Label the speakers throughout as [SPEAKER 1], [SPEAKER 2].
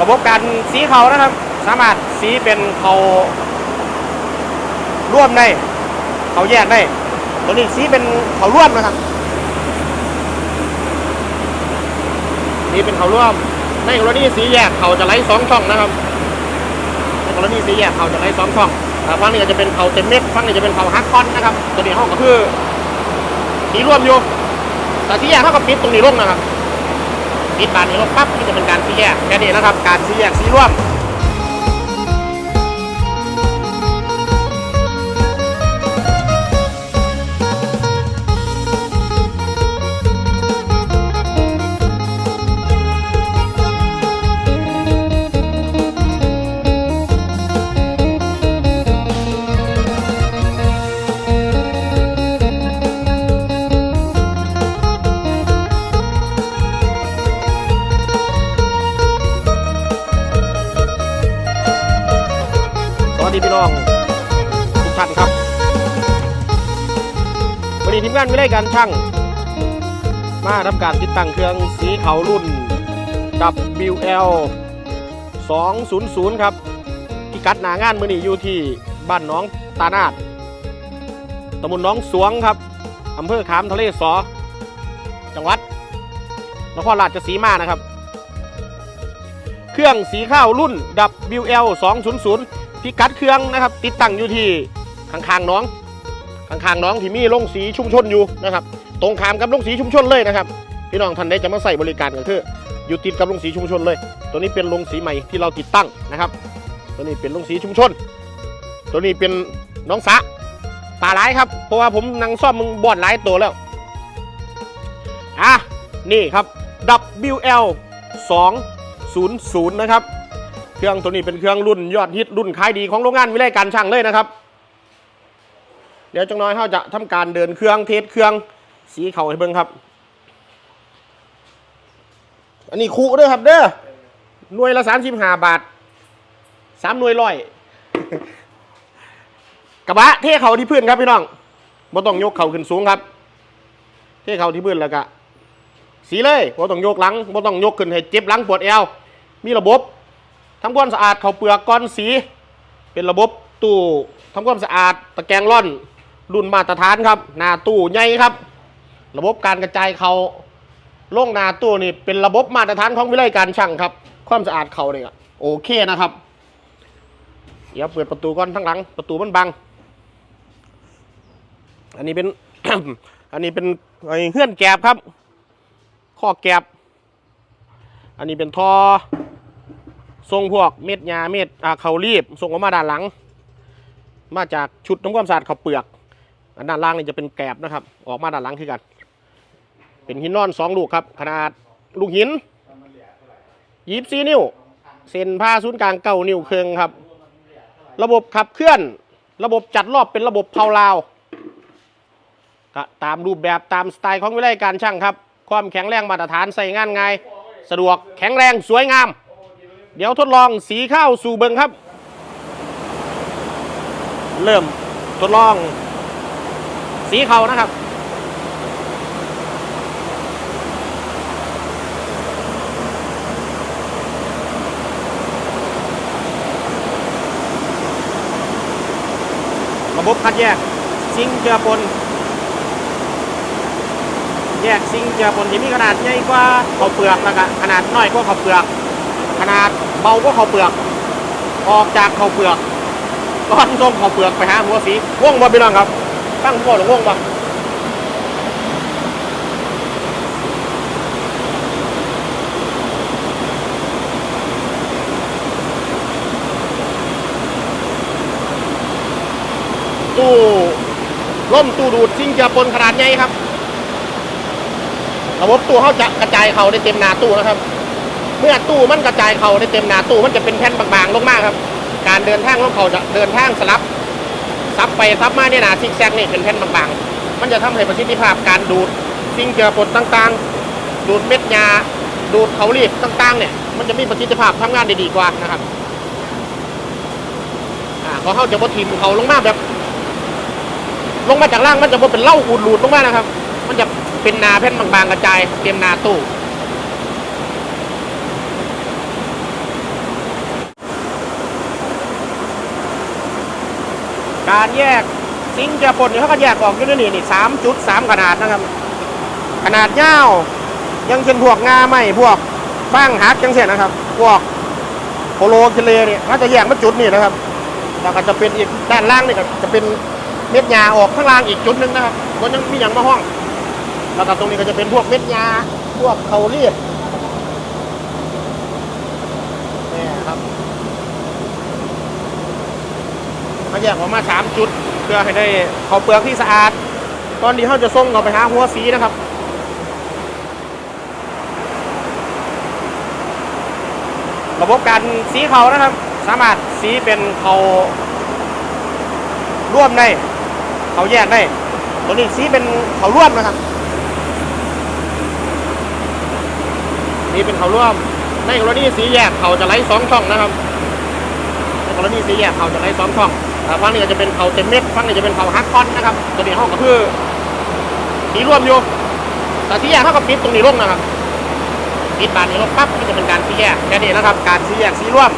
[SPEAKER 1] ระบบการสีเขานะครับ สามารถสีเป็นเขาร่วมได้เขาแยกได้ ตัวนี้สีเป็นเขาร่วมนะครับนี่เป็นเขาร่วม ในกรณีสีแยกเขาจะไล่สองช่องนะครับในกรณีสีแยกเขาจะไล่สองช่องอ่ฝั่งนี้ก็จะเป็นเขาเต็มเม็ดฝั่งนี้จะเป็นเขาฮักคอนนะครับ ตัวนี้ห้องก็คือสีร่วมอยู่แต่สีแยกเท่ากับปิดตรงนี้ลงนะครับ ปิดบานนี้ลงปั๊บนี่จะเป็นการสีแยกแค่นี้นะครับ การสีแยกสีร่วม งานวิไลการช่าง มาทำการติดตั้งเครื่องสีเขารุ่น WL 200 ครับพิกัดหนางานมือนี้อยู่ที่บ้านน้องตานาดตำบลน้องสวงครับอำเภอขามทะเลสอ จังหวัดนครราชสีมานะครับ เครื่องสีข้าวรุ่น WL 200 พิกัดเครื่องนะครับ ติดตั้งอยู่ที่ข้างๆน้อง ข้างๆน้องที่มีโรงสีชุมชนอยู่นะครับ ตรงข้ามกับโรงสีชุมชนเลยนะครับพี่น้องท่านใดจะมาใส่บริการก็คืออยู่ติดกับโรงสีชุมชนเลย ตัวนี้เป็นโรงสีใหม่ที่เราติดตั้งนะครับ ตัวนี้เป็นโรงสีชุมชน ตัวนี้เป็นน้องสะตาหลายครับเพราะว่าผมนั่งซ่อมมึงบอดหลายตัวแล้วอะนี่ครับ WL 200 นะครับ เครื่องตัวนี้เป็นเครื่องรุ่นยอดฮิตรุ่นขายดีของโรงงานวิไลการช่างเลยนะครับ ดี๋ยวจังน้อยเขาจะทำการเดินเครื่องเทสเครื่องสีเขาให้เบิ่งครับ อันนี้คูเด้อครับเด้อหน่วยละสามสิบห้าบาทสามหน่วยร้อยกระบะเทเขาที่พื้นครับพี่น้องบ่ต้องยกเข่าขึ้นสูงครับ เทเขาที่พื้นแล้วก็สีเลยบ่ต้องยกหลังบ่ต้องยกขึ้นให้เจ็บหลังปวดเอวมีระบบทำความสะอาดเขาเปลือกก้อนสี เป็นระบบตู้ทำความสะอาดตะแกรงร่อน รุ่นมาตรฐานครับ หน้าตู้ใหญ่ครับ ระบบการกระจายเขาล่งหน้าตู้นี่เป็นระบบมาตรฐานของวิไลการช่างครับ ความสะอาดเขาเนี่ยโอเคนะครับ เดี๋ยวเปิดประตูก่อนทั้งหลัง ประตูมันบัง อันนี้เป็น อันนี้เป็นไอ้เฮื่อนแกบครับข้อแกบ อันนี้เป็นท่อทรงพวกเม็ดยาเม็ดอ่าเขารีบส่งออกมาด้านหลัง มาจากชุดทำความสะอาดเขาเปลือก ด้านล่างนี่จะเป็นแกลบนะครับ ออกมาด้านหลังคือกัน เป็นหินนอนสองลูกครับ ขนาดลูกหินยีบซีนิ้ว เส้นผ้าศูนย์กลางเก้านิ้วเครืองครับ ระบบขับเคลื่อน ระบบจัดรอบเป็นระบบเพาลาวตามรูปแบบตามสไตล์ของวิไลการช่างครับ ความแข็งแรงมาตรฐานใส่งานง่ายสะดวกแข็งแรงสวยงาม เดี๋ยวทดลองสีข้าวสู่เบิงครับ เริ่มทดลอง สีเขานะครับ ระบบคัดแยก ซิงเจือปน แยกซิงเจือปนที่มีขนาดใหญ่กว่าข้าวเปลือกแล้วก็ขนาดน้อยกว่าข้าวเปลือก ขนาดเบากว่าข้าวเปลือก ออกจากข้าวเปลือกก้อนส่งข้าวเปลือกไปหาหัวสีว่องบ่พี่น้องครับ ตั้งหัวหรือว่องบ่ตู้ล่มตู้ดูดซิงเจือปนขนาดใหญ่ครับระบบตู้เขาจะกระจายเขาได้เต็มหนาตู้นะครับ เมื่อตู้มันกระจายเขาได้เต็มหนาตู้มันจะเป็นแผ่นบางๆลงมากครับ การเดินทางของเขาจะเดินทางสลับ ซับไปซับมาเนี่ยนาซิกแซกนี่เป็นแผ่นบางๆ มันจะทำให้ประสิทธิภาพการดูดสิ่งเจือปนต่างๆ ดูดเม็ดยาดูดเขารีบต่างๆเนี่ยมันจะมีประสิทธิภาพทำงานได้ดีกว่านะครับอ่าเขาเขาจะบดทิมเขาลงมาแบบ ลงมาจากล่างมันจะบ่เป็นเล่าอูดหลูดลงมานะครับ มันจะเป็นนาแผ่นบางๆกระจาย เต็มนาตู้ การแยกซิงจะปนเนี่เขาก็แยกออกอยู่นี่นี่สามจุดสามขนาดนะครับ ขนาดยาวยังเช่นพวกงาไหมพวกบ้างหักจังเสียนะครับ พวกโคโลเคเลเนี่ยเขาจะแยกมาจุดนี่นะครับแล้วก็จะเป็นอีกด้านล่างนี่ก็จะเป็นเม็ดยาออกข้างล่างอีกจุดหนึ่งนะครับมันยังมีอย่างมาห้อง แล้วก็ตรงนี้ก็จะเป็นพวกเม็ดยาพวกเขาเรียดนี่ครับ เขาแยกออกมาสามจุด เพื่อให้ได้เขาเปลือกที่สะอาด ตอนนี้เขาจะส่งเราไปหาหัวสีนะครับระบบการสีเขานะครับ สามารถสีเป็นเขาร่วมได้เขาแยกได้ ตัวนี้สีเป็นเขาร่วมนะครับนี่เป็นเขาร่วม ในกรณีสีแยกเขาจะไล่สองช่องนะครับในกรณีสีแยกเขาจะไล่สองช่อง อ่าฝั่งนี้ก็จะเป็นเขาเต็มเม็ดฝั่งนี้จะเป็นเขาฮักคอนนะครับตัวนี้ห้องก็คือสีร่วมอยู่แต่สีแยกเท่ากับปิดตรงนี้ลงนะครับปิดบานนี้ลงปั๊บก็จะเป็นการสีแยกแค่นี้นะครับ การสีแยกสีร่วม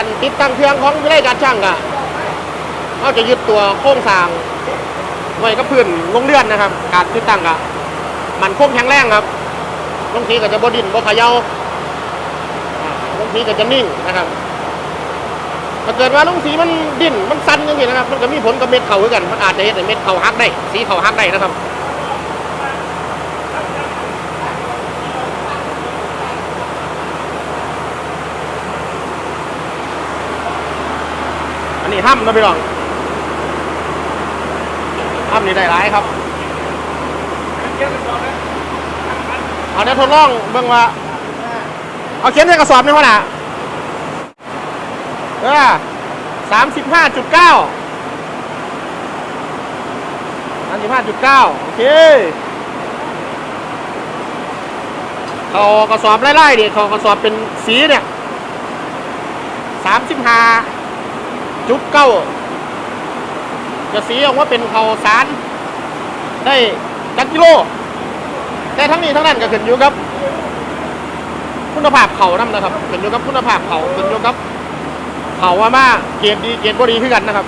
[SPEAKER 1] การติดตั้งเครื่องของวิเลยการช่างก็เขาจะยึดตัวโครงสร้างไว้กับพื้นลงเลื่อนนะครับ การติดตั้งก็มันคงแข็งแรงครับบางทีก็จะบดินบ่เขยาอ่าบางทีก็จะนิ่งนะครับถ้าเกิดว่าลุงสีมันดิ้นมันสั่นอย่างนี้นะครับ มันก็มีผลกับเม็ดเข่าเหมือนกัน มันอาจจะเห็นเม็ดเข่าหักได้ สีเข่าหักได้นะครับ อันนี้ห้ำนะพี่น้องห้ำนี่ได้หลายครับเอาเดี๋ยทดลองเบิ่งว่าเอาเขียนใส่กระสอบนี่วะน่ะเออสามสิบห้าจุดเก้าสามสิบห้าจุดเก้าโอเคเขากระสอบไล่ๆดิเขากระสอบเป็นสีเนี่ยสามสิบห้า จุดเก้าจะสีออกว่าเป็นเขาสาร ได้จักกิโล แต่ทั้งนี้ทั้งนั้นก็ขึ้นอยู่กับ คุณภาพเขานั่นนะครับขึ้นอยู่กับคุณภาพเขาขึ้นอยู่กับเขาว่ามาเกียรดดีเกียรบดีขึ้นกันนะครับ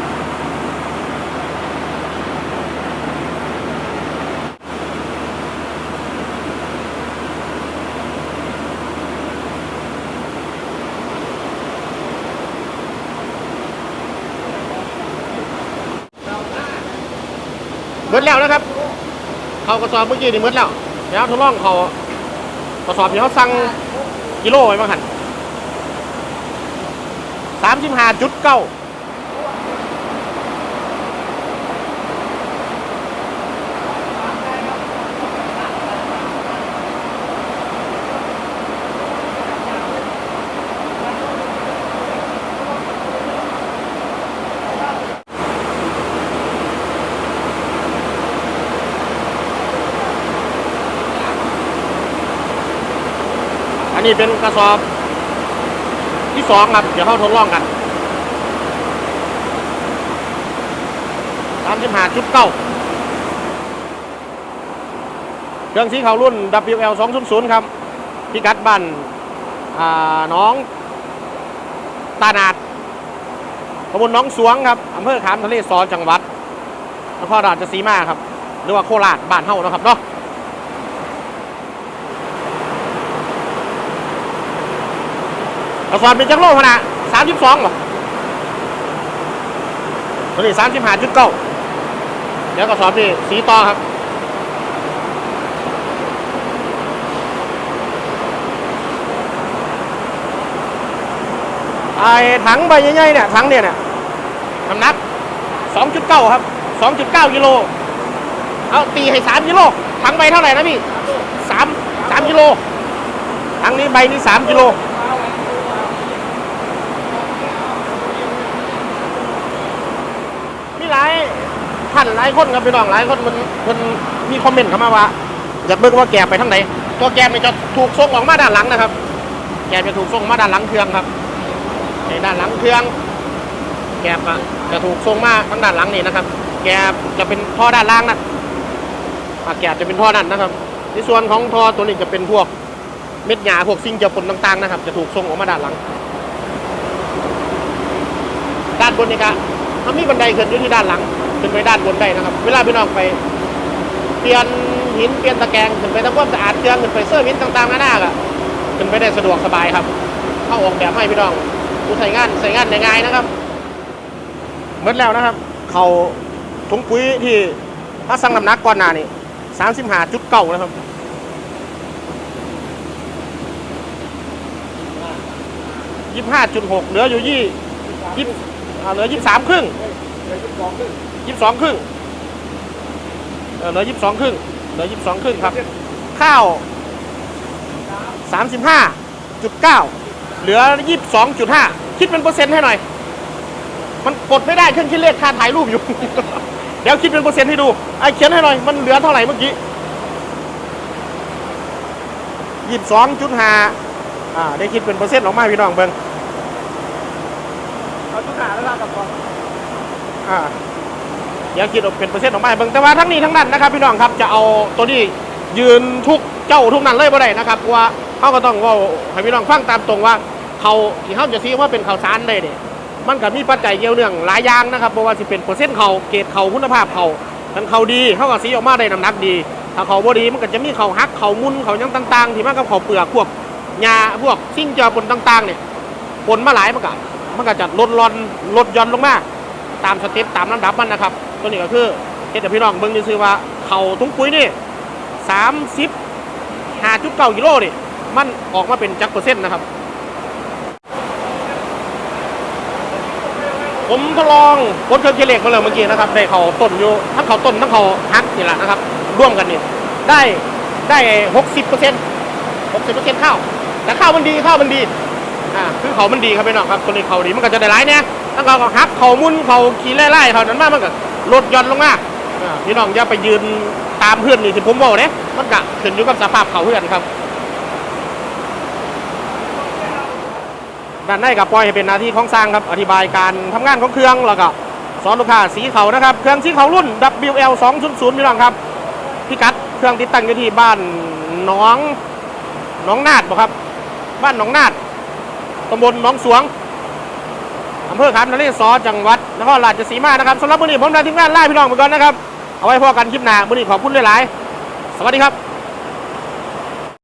[SPEAKER 1] เบิดแล้วนะครับ เขากระสอบเมื่อกี้นี่เบิดแล้วแล้วทดลองเขากระสอบที่เขาสั่งกิโลไว้บ้างหันสามสิบห้าจุดเก้า นนี้เป็นกระสอบที่สองครับ เดี๋ยวเขาทดลองกันสามสิบห้าจุดเก้าเครื่องสีขาวรุ่น WL 200ครับ พิกัดบ้านน้องตานาดตำบลน้องสวงครับอำเภอขามทะเลซอจังหวัดนครราชสีมาครับ หรือว่าโคราชบ้านเฮานะครับเนาะ กระสอบเป็นจักโลขนาดสามสิบสองหรอตัวนี้สามสิบห้าจุดเก้าเดี๋ยวกระสอบนี่สีต่อครับไอ้ถังใบใหญ่ๆเนี่ยถังเนี่ยเนี่ยน้ำหนักสองจุดเก้าครับสองจุดเก้ากิโล เอาตีให้สามกิโลถังใบเท่าไหร่นะพี่สามสามกิโลถังนี้ใบนี้สามกิโล มีหลายท่านหลายคนครับพี่น้องหลายคนมันมันมีคอมเมนต์เข้ามาว่าอยากเบิ่งว่าแกไปทางไหนตัวแกบเนี่ยจะถูกส่งออกมาด้านหลังนะครับ แกจะถูกส่งมาด้านหลังเครื่องครับในด้านหลังเครื่อง แกะจะถูกส่งมาทางด้านหลังนี่นะครับ แกจะเป็นท่อด้านล่างนะอะแกจะเป็นท่อนั่นนะครับ ในส่วนของท่อตัวนี้จะเป็นพวกเม็ดหญ้าพวกสิ่งเจือปนต่างๆนะครับ จะถูกส่งออกมาด้านหลัง ด้านบนนี่ ก็มันมีบันไดขึ้นอยู่ที่ด้านหลัง ขึ้นไปด้านบนได้นะครับ เวลาพี่น้องไป เปลี่ยนหินเปลี่ยนตะแกรงขึ้นไปทำความสะอาดเครื่องขึ้นไปเสื้อร์วินต่างๆนานาก็ขึ้นไปได้สะดวกสบายครับ เข้าออกแบบให้พี่น้องผู้ใส่งานใส่งานง่ายๆนะครับเมื่อแล้วนะครับ เขาถุงปุ๋ยที่ถ้าสั่งน้ำหนักก่อนหน้านี่สามสิบห้าจุดเก้านะครับยี่ห้าจุดหกเหลืออยู่ยี่ยี่ อ่าเหลือยี่สามครึ่งยี่สองครึ่งเออเหลือยี่สิบสองครึ่งเหลือยี่สิบสองครึ่งครับ ข้าวสามสิบห้าจุดเก้าเหลือยี่สิบสองจุดห้าคิดเป็นเปอร์เซ็นต์ให้หน่อย มันกดไม่ได้เครื่องคิดเลขค่าถ่ายรูปอยู่ เดี๋ยวคิดเป็นเปอร์เซ็นต์ให้ดูไอ้เขียนให้หน่อย มันเหลือเท่าไหร่เมื่อกี้ยี่สิบสองจุดห้าอ่าได้คิดเป็นเปอร์เซ็นต์ออกมาพี่น้องเบิ้ง
[SPEAKER 2] เอาทุกหาแล้วล่ะกับก่อน
[SPEAKER 1] อ่าเดี๋ยวคิดออกเป็นเปอร์เซ็นต์ออกมาให้เบิ่งแต่ว่าทั้งนี้ทั้งนั้นนะครับพี่น้องครับจะเอาตัวนี้ยืนทุกเจ้าทุกนั้นเลยบ่ได้นะครับเพราะว่าเขาก็ต้องเว่าให้พี่น้องฟังตามตรงว่าเขาที่เขาจะซีว่าเป็นข้าวสารได้เนี่ยมันก็มีปัจจัยเกี่ยวเนื่องหลายอย่างนะครับเพราะว่าสิเป็นเปอร์เซ็นต์เขาเกรดเขาคุณภาพเขาถ้าเขาดีเขาก็สีออกมาได้น้ำหนักดี ถ้าเขาบ่ดีมันก็จะมีเขาหักเขามุนเขายังต่าง ๆ ที่มันกับเขาเปลือกพวกหญ้าพวกสิ่งเจือปนต่างๆเนี่ยปนมาหลายมันก็ มันก็จะลดรอนลดย่อนลงมาตามสเต็ปตามลำดับมันนะครับ ตัวนี้ก็คือเฮ็ดให้พี่น้องเบิ่งซื่อว่าเข่าถุงปุ๋ยนี่สามสิบห้าจุดเก้ากิโลนี่มันออกมาเป็นจักเปอร์เซ็นต์นะครับ ผมทดลองพ่นเครื่องคิดเลขมาเลยเมื่อกี้นะครับได้เข่าต้นอยู่ทั้งเข่าต้นทั้งเข่าฮักนี่แหละนะครับ ร่วมกันนี่ได้ได้หกสิบเปอร์เซ็นต์หกสิบเปอร์เซ็นต์ข้าวแต่ข้าวมันดีข้าวมันดี อ่าคือเขามันดีครับพี่น้องครับตัวนี้เขาดีมันก็จะได้หลายเนี่ยแล้วก็หักเขามุนเขาขี่ไล่ไล่เขานั้นมากมันก็ลดหย่อนลงมาอ่าพี่น้องอย่าไปยืนตามเพื่อนนี่ที่ผมบอกเนี่ยมันก็ขึ้นอยู่กับสภาพเขาเพื่อนครับด้านในกับปล่อยให้เป็นหน้าที่ของสร้างครับอธิบายการทำงานของเครื่องแล้วก็สอนลูกค้าสีเขานะครับ เครื่องสีเขารุ่น WL 200พี่น้องครับพิกัดเครื่องติดตั้งอยู่ที่บ้านหน้องหน้องนาดบ่ครับ บ้านหนองนาด ตำบลหนองสวงอำเภอขามนเรศวรจังหวัดนครราชสีมานะครับสำหรับมื้อนี้ผมนายทีมงานล่าพี่น้องไปก่อนนะครับ เอาไว้พอกันคลิปหน้ามื้อนี้ขอบคุณหลายๆ สวัสดีครับ